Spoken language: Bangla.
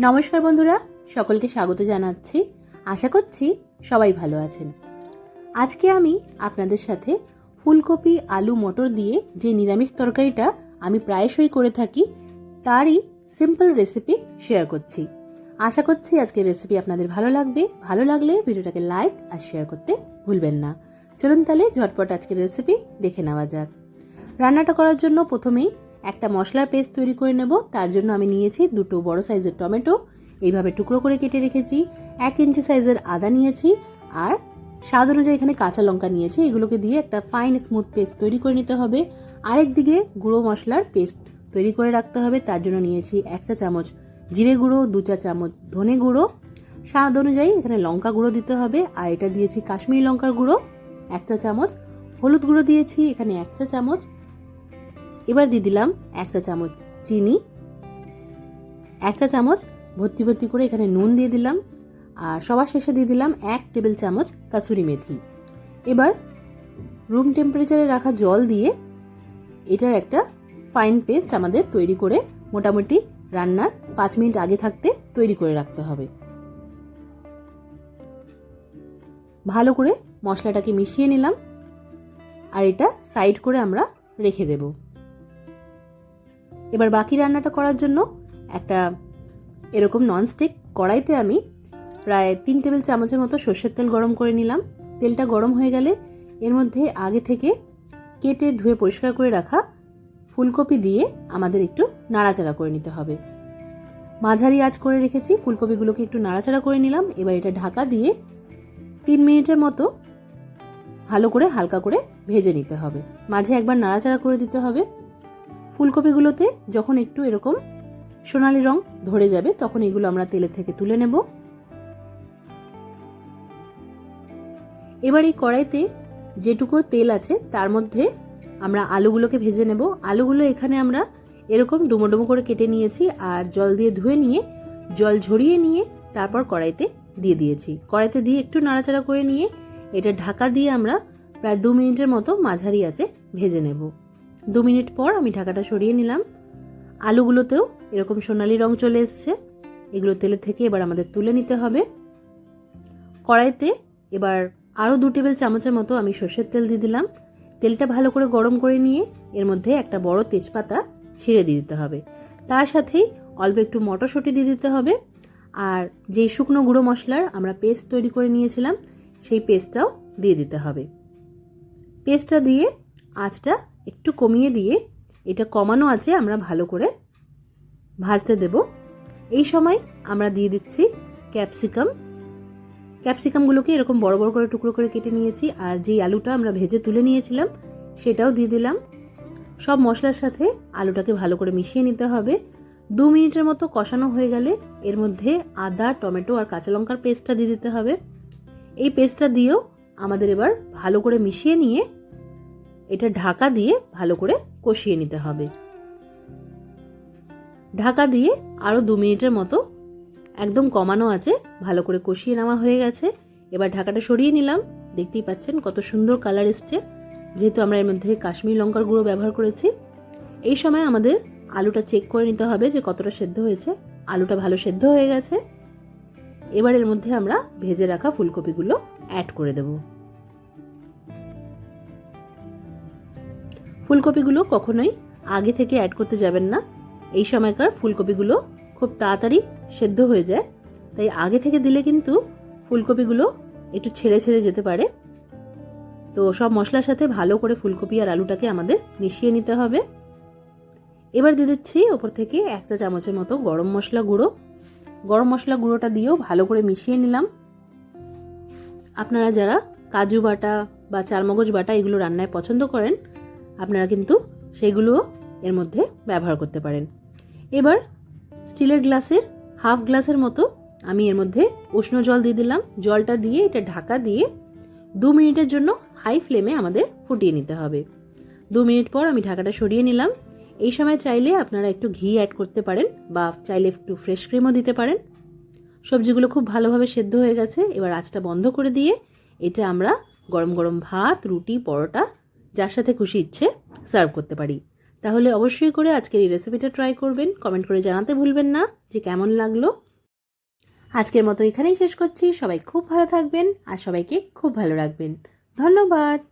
নমস্কার বন্ধুরা, সকলকে স্বাগত জানাচ্ছি। আশা করছি সবাই ভালো আছেন। আজকে আমি আপনাদের সাথে ফুলকপি, আলু, মটর দিয়ে যে নিরামিষ তরকারিটা আমি প্রায়শই করে থাকি, তারই সিম্পল রেসিপি শেয়ার করছি। আশা করছি আজকের রেসিপি আপনাদের ভালো লাগবে। ভালো লাগলে ভিডিওটাকে লাইক আর শেয়ার করতে ভুলবেন না। চলুন তাহলে ঝটপট আজকের রেসিপি দেখে নেওয়া যাক। রান্নাটা করার জন্য প্রথমেই একটা মশলার পেস্ট তৈরি করে নেব। তার জন্য আমি নিয়েছি দুটো বড় সাইজের টমেটো। এইভাবে টুকরো করে কেটে রেখেছি। এক ইঞ্চি সাইজের আদা নিয়েছি আর স্বাদ অনুযায়ী এখানে কাঁচা লঙ্কা নিয়েছি। এগুলোকে দিয়ে একটা ফাইন স্মুথ পেস্ট তৈরি করে নিতে হবে। আরেক দিকে গুঁড়ো মশলার পেস্ট তৈরি করে রাখতে হবে। তার জন্য নিয়েছি এক চা চামচ জিরে গুঁড়ো, দু চা চামচ ধনে গুঁড়ো। স্বাদ অনুযায়ী এখানে লঙ্কা গুঁড়ো দিতে হবে। আর এটা দিয়েছি কাশ্মীরি লঙ্কার গুঁড়ো। এক চা চামচ হলুদ গুঁড়ো দিয়েছি। এখানে এক চা চামচ এবার দিয়ে দিলাম এক চা চামচ চিনি, এক চা চামচ ভর্তি ভর্তি করে এখানে নুন দিয়ে দিলাম আর সবার শেষে দিয়ে দিলাম এক টেবিল চামচ কাসুরি মেথি। এবার রুম টেম্পারেচারে রাখা জল দিয়ে এটার একটা ফাইন পেস্ট আমাদের তৈরি করে মোটামুটি রান্নার পাঁচ মিনিট আগে থাকতে তৈরি করে রাখতে হবে। ভালো করে মশলাটাকে মিশিয়ে নিলাম আর এটা সাইড করে আমরা রেখে দেবো। এবার বাকি রান্নাটা করার জন্য একটা এরকম ননস্টিক কড়াইতে আমি প্রায় তিন টেবিল চামচের মতো সর্ষের তেল গরম করে নিলাম। তেলটা গরম হয়ে গেলে এর মধ্যে আগে থেকে কেটে ধুয়ে পরিষ্কার করে রাখা ফুলকপি দিয়ে আমাদের একটু নাড়াচাড়া করে নিতে হবে। মাঝারি আঁচ করে রেখেছি, ফুলকপিগুলোকে একটু নাড়াচাড়া করে নিলাম। এবার এটা ঢাকা দিয়ে তিন মিনিটের মতো ভালো করে হালকা করে ভেজে নিতে হবে। মাঝে একবার নাড়াচাড়া করে দিতে হবে। ফুলকপিগুলোতে যখন একটু এরকম সোনালি রং ধরে যাবে, তখন এগুলো আমরা তেলের থেকে তুলে নেব। এবার এই কড়াইতে যেটুকু তেল আছে, তার মধ্যে আমরা আলুগুলোকে ভেজে নেব। আলুগুলো এখানে আমরা এরকম ডুমো ডুমো করে কেটে নিয়েছি আর জল দিয়ে ধুয়ে নিয়ে, জল ঝরিয়ে নিয়ে তারপর কড়াইতে দিয়ে দিয়েছি। কড়াইতে দিয়ে একটু নাড়াচাড়া করে নিয়ে, এটা ঢাকা দিয়ে আমরা প্রায় দু মিনিটের মতো মাঝারি আছে ভেজে নেব। দু মিনিট পর আমি ঢাকাটা সরিয়ে নিলাম। আলুগুলোতেও এরকম সোনালি রং চলে এসছে। এগুলো তেলে থেকে এবার আমাদের তুলে নিতে হবে। কড়াইতে এবার আরও দু টেবিল চামচের মতো আমি সর্ষের তেল দিয়ে দিলাম। তেলটা ভালো করে গরম করে নিয়ে এর মধ্যে একটা বড় তেজপাতা ছিঁড়ে দিয়ে দিতে হবে। তার সাথেই অল্প একটু মটরশুঁটি দিয়ে দিতে হবে। আর যেই শুকনো গুঁড়ো মশলার আমরা পেস্ট তৈরি করে নিয়েছিলাম, সেই পেস্টটাও দিয়ে দিতে হবে। পেস্টটা দিয়ে আঁচটা একটু কমিয়ে দিয়ে এটা কমানো আছে, আমরা ভালো করে ভাজতে দেব। এই সময় আমরা দিয়ে দিচ্ছি ক্যাপসিকাম। ক্যাপসিকামগুলোকে এরকম বড় বড় করে টুকরো করে কেটে নিয়েছি, আর যেই আলুটা আমরা ভেজে তুলে নিয়েছিলাম সেটাও দিয়ে দিলাম। সব মশলার সাথে আলুটাকে ভালো করে মিশিয়ে নিতে হবে। দু মিনিটের মতো কষানো হয়ে গেলে এর মধ্যে আদা, টমেটো আর কাঁচা লঙ্কার পেস্টটা দিয়ে দিতে হবে। এই পেস্টটা দিয়েও আমাদের এবার ভালো করে মিশিয়ে নিয়ে এটা ঢাকা দিয়ে ভালো করে কষিয়ে নিতে হবে। ঢাকা দিয়ে আরও দু মিনিটের মতো একদম কমানো আছে, ভালো করে কষিয়ে নেওয়া হয়ে গেছে। এবার ঢাকাটা সরিয়ে নিলাম। দেখতেই পাচ্ছেন কত সুন্দর কালার এসছে। যেহেতু আমরা এর মধ্যে কাশ্মীর লঙ্কার গুঁড়ো ব্যবহার করেছি, এই সময় আমাদের আলুটা চেক করে নিতে হবে যে কতটা সেদ্ধ হয়েছে। আলুটা ভালো সেদ্ধ হয়ে গেছে। এবার এর মধ্যে আমরা ভেজে রাখা ফুলকপিগুলো অ্যাড করে দেবো। ফুলকপিগুলো কখনোই আগে থেকে অ্যাড করতে যাবেন না। এই সময়কার ফুলকপিগুলো খুব তাড়াতাড়ি সেদ্ধ হয়ে যায়। তাই আগে থেকে দিলে কিন্তু ফুলকপিগুলো একটু ছেড়ে ছেড়ে যেতে পারে। তো সব মশলার সাথে ভালো করে ফুলকপি আর আলুটাকে আমাদের মিশিয়ে নিতে হবে। এবার দিয়ে দিচ্ছি ওপর থেকে এক চা চামচের মতো গরম মশলা গুঁড়ো। গরম মশলা গুঁড়োটা দিয়েও ভালো করে মিশিয়ে নিলাম। আপনারা যারা কাজু বাটা বা চারমগজ বাটা এগুলো রান্নায় পছন্দ করেন আপনারা কিন্তু সেগুলোও এর মধ্যে ব্যবহার করতে পারেন। এবার স্টিলের গ্লাসের হাফ গ্লাসের মতো আমি এর মধ্যে উষ্ণ জল দিয়ে দিলাম। জলটা দিয়ে এটা ঢাকা দিয়ে দু মিনিটের জন্য হাই ফ্লেমে আমাদের ফুটিয়ে নিতে হবে। দু মিনিট পর আমি ঢাকাটা সরিয়ে নিলাম। এই সময় চাইলে আপনারা একটু ঘি অ্যাড করতে পারেন বা চাইলে একটু ফ্রেশ ক্রিমও দিতে পারেন। সবজিগুলো খুব ভালোভাবে সেদ্ধ হয়ে গেছে। এবার আঁচটা বন্ধ করে দিয়ে এটা আমরা গরম গরম ভাত, রুটি, পরোটা যার সাথে খুশি ইচ্ছে সার্ভ করতে পারি। তাহলে অবশ্যই করে আজকের এই রেসিপিটা ট্রাই করবেন। কমেন্ট করে জানাতে ভুলবেন না যে কেমন লাগল। আজকের মতো এখানেই শেষ করছি। সবাই খুব ভালো থাকবেন আর সবাইকে খুব ভালো রাখবেন। ধন্যবাদ।